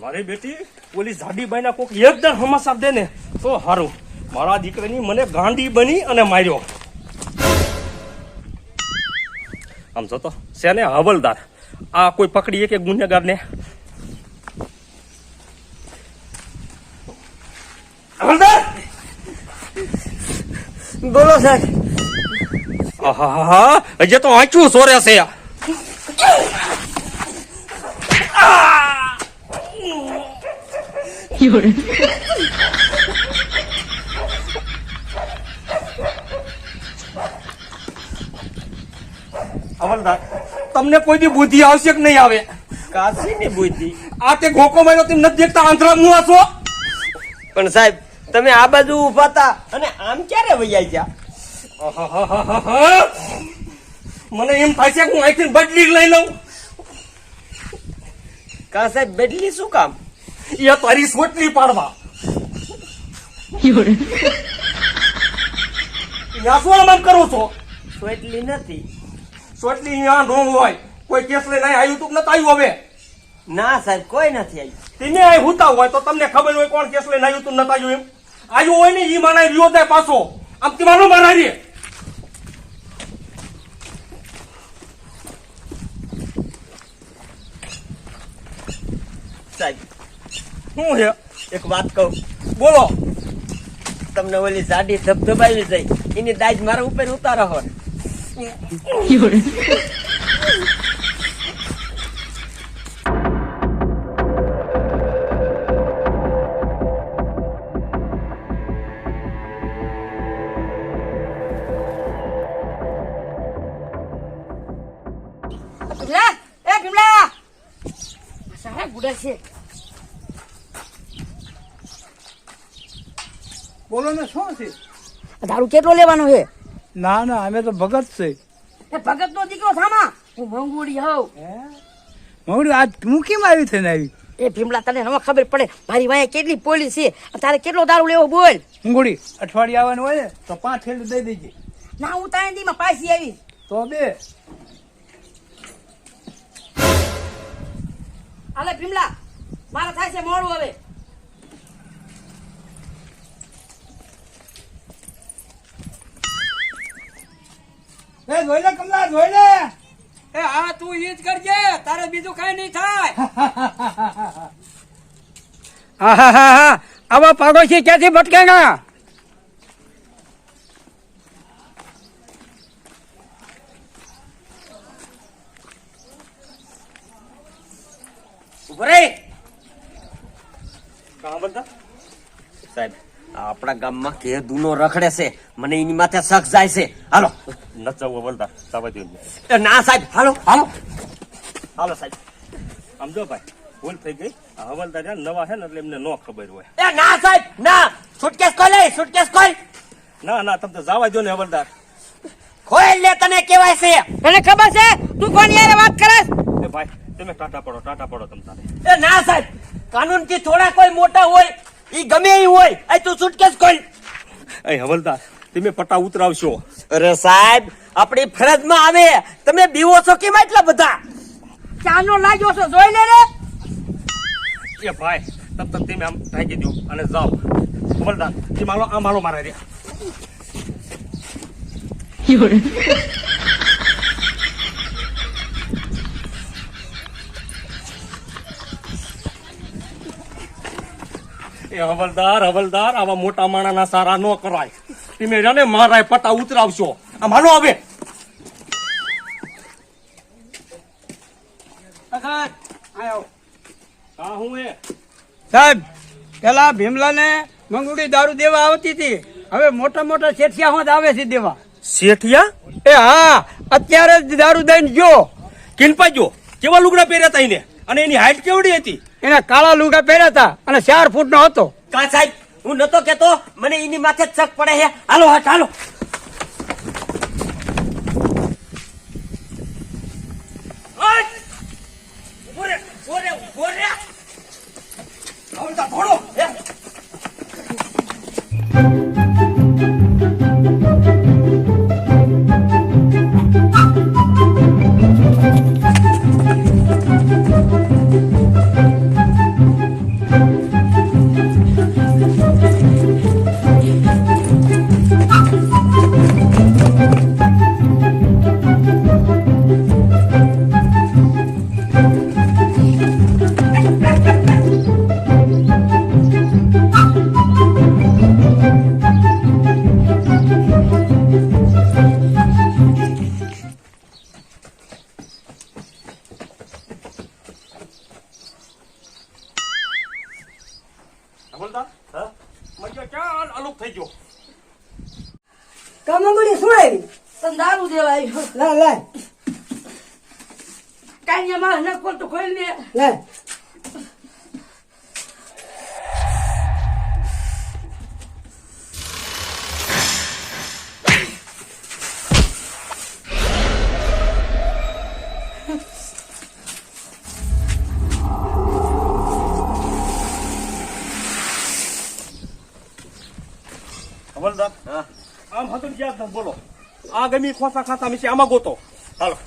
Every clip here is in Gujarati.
મારી બેટી ઓલી જાડીબાઈના કોક એકદમ હમાસાર દે ને તો હારું. મારા દીકરાની મને ગાંડી બની અને માર્યો. આમ જોતો છે ને હવલદાર? આ કોઈ પકડીએ કે ગુનેગાર ને બોલો સાહેબ. આહાહા, હજી તો આંચું સોરે છે હવલદાર તમને કોઈ દી બુદ્ધિ આવશે કે નહીં આવે? કાશી ની બુદ્ધિ? આ તે ગોકો માર્યો તેમ નથી દેખતા આંતરા મુઆ આસો પણ સાહેબ તમે આ બાજુ ઊભા હતા અને આમ ક્યારે વૈયા ગયા? મને એમ થાય છે કે હું અહીંથી બદલી લઈ લઉં. કા સાહેબ બદલી શું કામ? એ તારી સોટલી પાડવા. આમ કરો છો? તો નથી. સોટલી અહીંયા નો હોય. કોઈ કેસ લઈને આવ્યું તું આવ્યું હવે? ના સાહેબ કોઈ નથી આવી તેને અહીં હુતા હોય તો તમને ખબર હોય કોણ કેસ લઈને આવ્યું તું આવ્યું એમ? આવ્યું હોય ને એ માણા રહ્યો પાછો. આમ તમારો મારા સાહેબ શું છે? એક વાત કહું. બોલો. તમને ઓલી જાડી ધબધબાવી જાય એની દાજ મારા ઉપર ઉતારો હોય એ ભીમલા! સાહેબ ગુડા છે. બોલો ને શું છે? દારૂ કેટલો લેવાનો છે? ના ના અમે તો ભગત છે. એ ભગત નો દીકરો થામા હું મંગુડી હોઉં. આ આજ મૂકીમાં આવી થઈને આવી? એ ભીમલા તને નવા ખબર પડે મારી વાંહે કેટલી પોલીસ છે? તારે કેટલો દારૂ લેવો બોલ. મંગુડી અઠવાડિયે આવવાનું હોય ને તો પાંચ થેલી દઈ દેજે. ના હું તારે દીમાં પાછી આવી તો બે. હાલે ભીમલા મારા થાય છે મોડું હવે. એ જોઈ લે કમલા જોઈ લે. એ હા તું ઈ જ કરજે તારે બીજું કઈ નહીં થાય. આહાહા, આવા પાડોશી ક્યાંથી ભટકેગા? ઊભો રે કાં બનતા સાહેબ આ આપણા ગામમાં કે દૂનો રખડે છે. મને એની માથે શક જાય છે. હાલો. નચાવો બોલતા. એ ના સાહેબ હાલો હાલો. હાલો સાહેબ. સમજો ભાઈ ભૂલ થઈ ગઈ. હવલદાર ને નવા છે ને એટલે એમને નો ખબર હોય. એ ના સાહેબ ના. સુટકેસ ખોલે લે સુટકેસ ખોલ ના ના તમે તો જવા દો ને હવલદાર. ખોલ લે તને કેવાય છે. તને ખબર છે? તું કોણ યાર વાત કરસ? એ ભાઈ તમે ટાટા પડો ટાટા પડો તમ તારે. એ ના સાહેબ કાનૂનથી થોડા કોઈ મોટા હોય. ઈ ગમે એ હોય એ તું સુટકેસ ખોલ. એ હવલદાર તમે પટ્ટા ઉતરાવશો. અરે સાહેબ આપણી ફરજમાં આવે. તમે બીવો છો કેમ એટલા બધા? ચાનો લાગ્યો છો જોઈ લે રે. એ ભાઈ તબ તક તમે આમ ઢાંકી દો અને જાઓ. હવલદાર એ માલો આ માલો મારા રે. એ હવલદાર હવલદાર આવા મોટા માણાના સારા ન કરાય. તમે જાને મારા પટા ઉતરાવશો. આ માલો આવે હા હું એ. સાહેબ પેલા ભીમલાને મંગુડી દારૂ દેવા આવતી હતી. હવે મોટા મોટા શેઠિયા હોત આવે છે દેવા. શેઠિયા? એ હા અત્યારે જ દારૂ દઈને જો કિનપા જો કેવા લુગડા પહેર્યા હતા એને? અને એની હાઈટ કેવડી હતી? એને કાળા લુગા પહેર્યા હતા અને ચાર ફૂટ નો હતો. કા સાહેબ, હું નતો કેતો મને એની માથે શક પડે છે. હાલો, હટ, હાલો. હવલદાર હા? ક્યાં અલુપ થઈ ગયો? કમંગુડી શું આવી? તને દારૂ દેવા આવ્યો. લે લે. કાંઈ અમારે ન ખોલતું ખોલી દે લે. હવલદાર હા. આમ હતું ક્યાં બોલો. આ ગમી ખોસા ખાતા મિસી આમાં ગોતો. હાલો.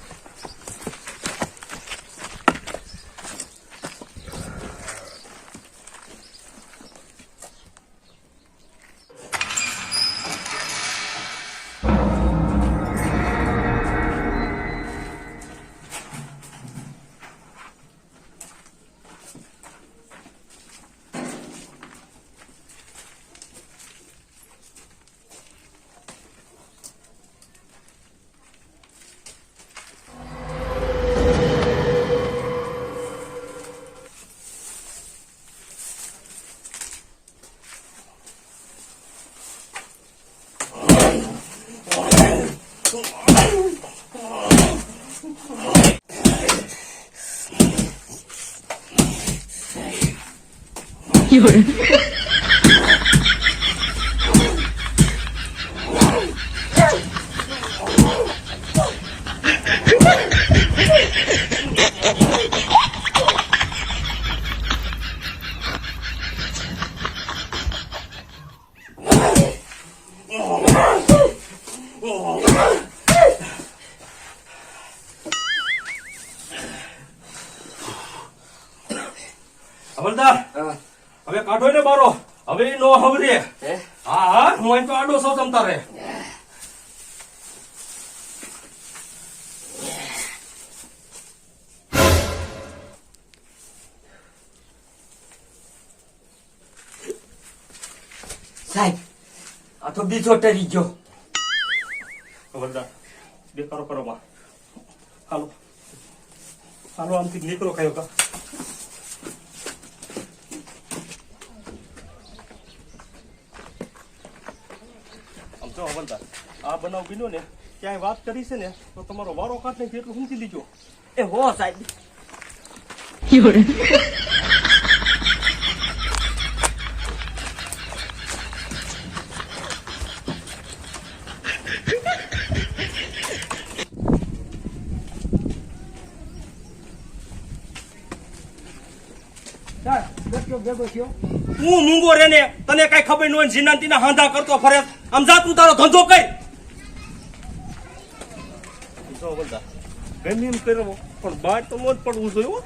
હવલદાર હા. હવે કાઢો ને બારો. હવે નો હવરે. હા? હા હું અહીં તો આડો સૌ જમતા રે સાહેબ આ તો બીજો ટરી ગયો હવલદાર બેકારો કરો માં હાલો. હાલો આમથી નીકળો કયો કા. જો હવલદાર આ બનાવ બીનો ને, ક્યાંય વાત કરી છે ને, તો તમારો વારો કાઢ નહીં એટલું સમજી લીજો. એ હો, સાહેબ. ભેગો થયો. તું મૂંગો રે ને તને કઈ ખબર ન હોય જીનાંતીના હાંધા કરતો ફરે. સમજા તું તારો ધંધો કઈ ગમે એમ કર્યો પણ બાર તો મોજ પડવું જોઈએ હો.